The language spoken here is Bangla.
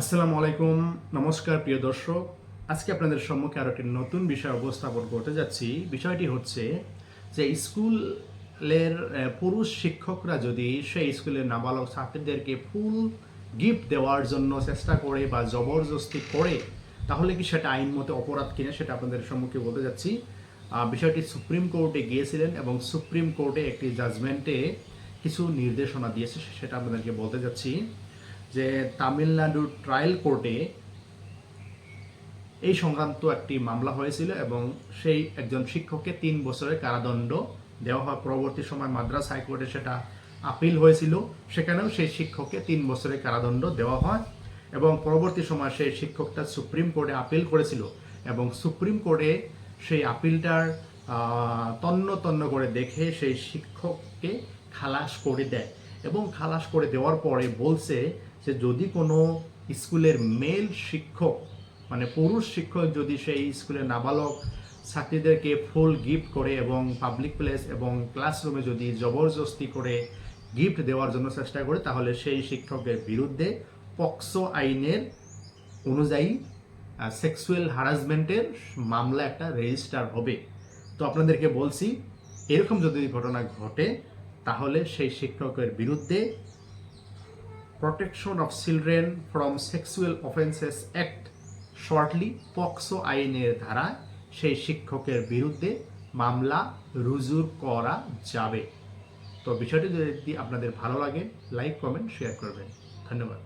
আসসালামু আলাইকুম, নমস্কার প্রিয় দর্শক। আজকে আপনাদের সম্মুখে আরও একটি নতুন বিষয় উপস্থাপন করতে যাচ্ছি। বিষয়টি হচ্ছে যে স্কুলের পুরুষ শিক্ষকরা যদি সেই স্কুলের নাবালক ছাত্রীদেরকে ফুল গিফট দেওয়ার জন্য চেষ্টা করে বা জবরদস্তি করে, তাহলে কি সেটা আইন মতে অপরাধ কিনা সেটা আপনাদের সম্মুখে বলতে যাচ্ছি। বিষয়টি সুপ্রিম কোর্টে গিয়েছিলেন এবং সুপ্রিম কোর্টে একটি জাজমেন্টে কিছু নির্দেশনা দিয়েছে সেটা আপনাদেরকে বলতে যাচ্ছি। যে তামিলনাড়ুর ট্রায়াল কোর্টে এই সংক্রান্ত একটি মামলা হয়েছিল এবং সেই একজন শিক্ষককে তিন বছরের কারাদণ্ড দেওয়া হয় পরবর্তী সময় মাদ্রাস হাইকোর্টে সেটা আপিল হয়েছিল। সেখানেও সেই শিক্ষককে তিন বছরের কারাদণ্ড দেওয়া হয় এবং পরবর্তী সময় সেই শিক্ষকটা সুপ্রিম কোর্টে আপিল করেছিল এবং সুপ্রিম কোর্টে সেই আপিলটার তন্ন তন্ন করে দেখে সেই শিক্ষককে খালাস করে দেয় এবং খালাস করে দেওয়ার পরে বলছে যে যদি কোনো স্কুলের মেল শিক্ষক মানে পুরুষ শিক্ষক যদি সেই স্কুলের নাবালক ছাত্রীদেরকে ফুল গিফট করে এবং পাবলিক প্লেস এবং ক্লাসরুমে যদি জবরদস্তি করে গিফট দেওয়ার জন্য চেষ্টা করে, তাহলে সেই শিক্ষকের বিরুদ্ধে পক্সো আইনের অনুযায়ী সেক্সুয়াল হারাসমেন্টের মামলা একটা রেজিস্টার হবে। তো আপনাদেরকে বলছি, এরকম যদি ঘটনা ঘটে, তাহলে সেই শিক্ষকের বিরুদ্ধে protection of children from sexual offences act shortly POCSO আইনের ধারায় সেই শিক্ষকের বিরুদ্ধে মামলা রুজু করা যাবে। তো বিষয়টি যদি আপনাদের ভালো লাগে লাইক কমেন্ট শেয়ার করবেন। ধন্যবাদ।